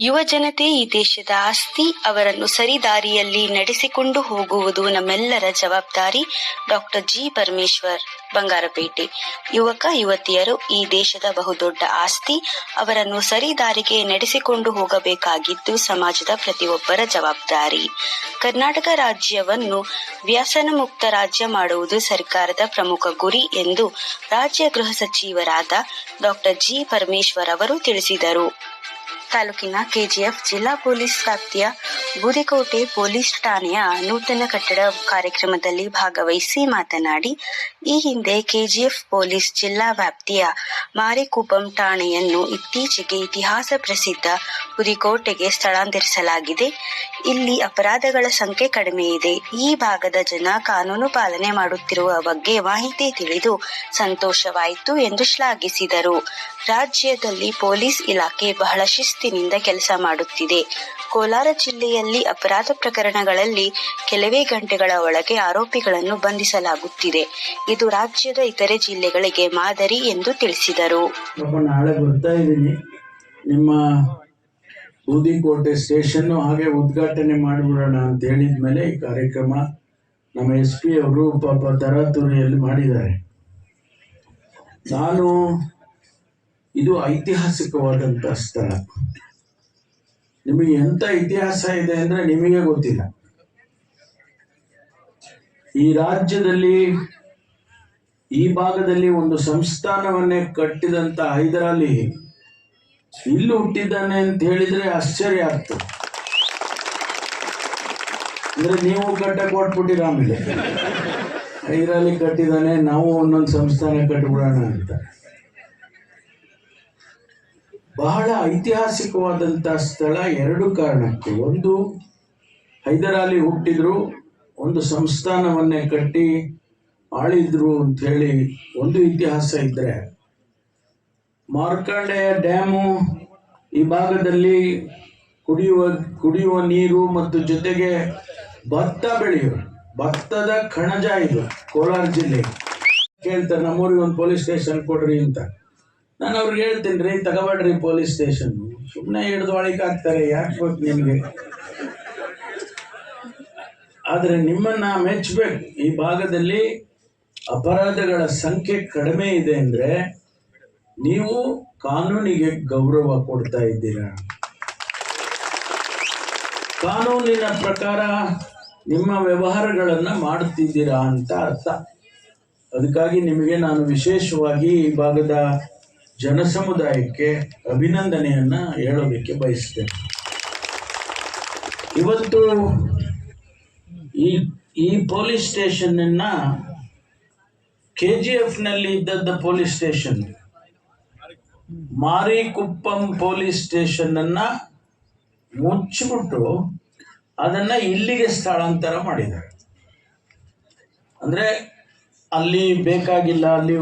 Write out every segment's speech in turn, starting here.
ಯುವ ಜನತೆ ಈ ದೇಶದ ಆಸ್ತಿ ಅವರನ್ನು ಸರಿದಾರಿಯಲ್ಲಿ ನಡೆಸಿಕೊಂಡು ಹೋಗುವುದು ನಮ್ಮೆಲ್ಲರ ಜವಾಬ್ದಾರಿ. Doctor G Parameshwar, Bangarapete. ಯುವಕ, ಯುವತಿಯರು ಈ ದೇಶದ ಬಹುದೊಡ್ಡ ಆಸ್ತಿ. ಅವರನ್ನು ಸರಿದಾರಿಗೆ ನಡೆಸಿಕೊಂಡು ಹೋಗಬೇಕಾಗಿದ್ದು ಸಮಾಜದ ಪ್ರತಿಯೊಬ್ಬರ ಜವಾಬ್ದಾರಿ. ಕರ್ನಾಟಕ ರಾಜ್ಯವನ್ನು ವ್ಯಾಸನ ಮುಕ್ತ ರಾಜ್ಯ ಮಾಡುವುದು ಸರ್ಕಾರದ ಪ್ರಮುಖ ಗುರಿ ಎಂದು ರಾಜ್ಯ ಗೃಹ ಸಚಿವರಾದ ಡಾಕ್ಟರ್ ಜಿ ಪರಮೇಶ್ವರ್ ಅವರು ತಿಳಿಸಿದರು. ತಾಲೂಕಿನ ಕೆಜಿಎಫ್ ಜಿಲ್ಲಾ ಪೊಲೀಸ್ ವ್ಯಾಪ್ತಿಯ ಬೂದಿಕೋಟೆ ಪೊಲೀಸ್ ಠಾಣೆಯ ನೂತನ ಕಟ್ಟಡ ಕಾರ್ಯಕ್ರಮದಲ್ಲಿ ಭಾಗವಹಿಸಿ ಮಾತನಾಡಿ, ಈ ಹಿಂದೆ ಕೆಜಿಎಫ್ ಪೊಲೀಸ್ ಜಿಲ್ಲಾ ವ್ಯಾಪ್ತಿಯ ಮಾರಿಕೂಪಂ ಠಾಣೆಯನ್ನು ಇತ್ತೀಚೆಗೆ ಇತಿಹಾಸ ಪ್ರಸಿದ್ಧ ಬುದಿಕೋಟೆಗೆ ಸ್ಥಳಾಂತರಿಸಲಾಗಿದೆ. ಇಲ್ಲಿ ಅಪರಾಧಗಳ ಸಂಖ್ಯೆ ಕಡಿಮೆ ಇದೆ. ಈ ಭಾಗದ ಜನ ಕಾನೂನು ಪಾಲನೆ ಮಾಡುತ್ತಿರುವ ಬಗ್ಗೆ ಮಾಹಿತಿ ತಿಳಿದು ಸಂತೋಷವಾಯಿತು ಎಂದು ಶ್ಲಾಘಿಸಿದರು. ರಾಜ್ಯದಲ್ಲಿ ಪೊಲೀಸ್ ಇಲಾಖೆ ಬಹಳ ಶಿಸ್ತಿನಿಂದ ಕೆಲಸ ಮಾಡುತ್ತಿದೆ. ಕೋಲಾರ ಜಿಲ್ಲೆಯಲ್ಲಿ ಅಪರಾಧ ಪ್ರಕರಣಗಳಲ್ಲಿ ಕೆಲವೇ ಗಂಟೆಗಳ ಒಳಗೆ ಆರೋಪಿಗಳನ್ನು ಬಂಧಿಸಲಾಗುತ್ತಿದೆ. ಇದು ರಾಜ್ಯದ ಇತರೆ ಜಿಲ್ಲೆಗಳಿಗೆ ಮಾದರಿ ಎಂದು ತಿಳಿಸಿದರು. ನಿಮ್ಮ ಬೂದಿಕೋಟೆ ಸ್ಟೇಷನ್ ಹಾಗೆ ಉದ್ಘಾಟನೆ ಮಾಡಿಬಿಡೋಣ ಅಂತ ಹೇಳಿದ ಮೇಲೆ ಈ ಕಾರ್ಯಕ್ರಮ ನಮ್ಮ ಎಸ್ ಪಿ ಅವರು ಪಾಪ ತರಾತುರಿಯಲ್ಲಿ ಮಾಡಿದ್ದಾರೆ. ನಾನು ಇದು ಐತಿಹಾಸಿಕವಾದಂಥ ಸ್ಥಳ. ನಿಮಗೆ ಎಂತ ಇತಿಹಾಸ ಇದೆ ಅಂದ್ರೆ ನಿಮಗೆ ಗೊತ್ತಿಲ್ಲ. ಈ ರಾಜ್ಯದಲ್ಲಿ, ಈ ಭಾಗದಲ್ಲಿ ಒಂದು ಸಂಸ್ಥಾನವನ್ನೇ ಕಟ್ಟಿದಂತ ಹೈದರಾಲಿ ಇಲ್ಲಿ ಹುಟ್ಟಿದ್ದಾನೆ ಅಂತ ಹೇಳಿದ್ರೆ ಆಶ್ಚರ್ಯ ಆಗ್ತದೆ. ಅಂದ್ರೆ ನೀವು ಕಟ್ಟ ಕೊಟ್ಬಿಟ್ಟಿರ ಆಮೇಲೆ ಹೈದರಾಲಿ ಕಟ್ಟಿದ್ದಾನೆ, ನಾವು ಒಂದೊಂದು ಸಂಸ್ಥಾನ ಕಟ್ಟಿಬಿಡೋಣ ಅಂತ. ಬಹಳ ಐತಿಹಾಸಿಕವಾದಂಥ ಸ್ಥಳ ಎರಡು ಕಾರಣಕ್ಕೆ. ಒಂದು, ಹೈದರಾಲಿ ಹುಟ್ಟಿದ್ರು, ಒಂದು ಸಂಸ್ಥಾನವನ್ನೇ ಕಟ್ಟಿ ಆಳಿದ್ರು ಅಂತ ಹೇಳಿ ಒಂದು ಇತಿಹಾಸ ಇದ್ರೆ. ಮಾರ್ಕಂಡೆಯ ಡ್ಯಾಮು ಈ ಭಾಗದಲ್ಲಿ ಕುಡಿಯುವ ಕುಡಿಯುವ ನೀರು ಮತ್ತು ಜೊತೆಗೆ ಭತ್ತ ಬೆಳೆಯುವ ಭತ್ತದ ಕಣಜ ಇದು ಕೋಲಾರ ಜಿಲ್ಲೆ. ಕೇಳ್ತಾರೆ, ನಮ್ಮೂರಿಗೆ ಒಂದು ಪೊಲೀಸ್ ಸ್ಟೇಷನ್ ಕೊಡ್ರಿ ಅಂತ. ನಾನು ಅವ್ರಿಗೆ ಹೇಳ್ತೀನಿ, ರೀ, ತಗೋಬೇಡ್ರಿ ಪೊಲೀಸ್ ಸ್ಟೇಷನ್. ಸುಮ್ಮನೆ ಹಿಡಿದು ಒಳಗೆ ಹಾಕ್ತಾರೆ ಯಾಕೆ ಬೇಕು ನಿಮಗೆ? ಆದರೆ ನಿಮ್ಮನ್ನ ಮೆಚ್ಚಬೇಕು ಈ ಭಾಗದಲ್ಲಿ ಅಪರಾಧಗಳ ಸಂಖ್ಯೆ ಕಡಿಮೆ ಇದೆ ಅಂದರೆ ನೀವು ಕಾನೂನಿಗೆ ಗೌರವ ಕೊಡ್ತಾ ಇದ್ದೀರಾ? ಕಾನೂನಿನ ಪ್ರಕಾರ ನಿಮ್ಮ ವ್ಯವಹಾರಗಳನ್ನು ಮಾಡುತ್ತಿದ್ದೀರಾ ಅಂತ ಅರ್ಥ. ಅದಕ್ಕಾಗಿ ನಿಮಗೆ ನಾನು ವಿಶೇಷವಾಗಿ ಈ ಭಾಗದ ಜನಸಮುದಾಯಕ್ಕೆ ಅಭಿನಂದನೆಯನ್ನ ಹೇಳೋದಕ್ಕೆ ಬಯಸ್ತೇನೆ. ಇವತ್ತು ಈ ಈ ಪೊಲೀಸ್ ಸ್ಟೇಷನ್ನ ಕೆ ಜಿ ಎಫ್ನಲ್ಲಿ ಇದ್ದದ್ದ police station, Marikuppam police station ಅನ್ನ ಮುಚ್ಚಿಬಿಟ್ಟು ಅದನ್ನ ಇಲ್ಲಿಗೆ ಸ್ಥಳಾಂತರ ಮಾಡಿದ್ದಾರೆ. ಅಂದ್ರೆ ಅಲ್ಲಿ ಬೇಕಾಗಿಲ್ಲ, ಅಲ್ಲಿ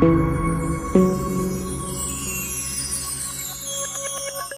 thank you.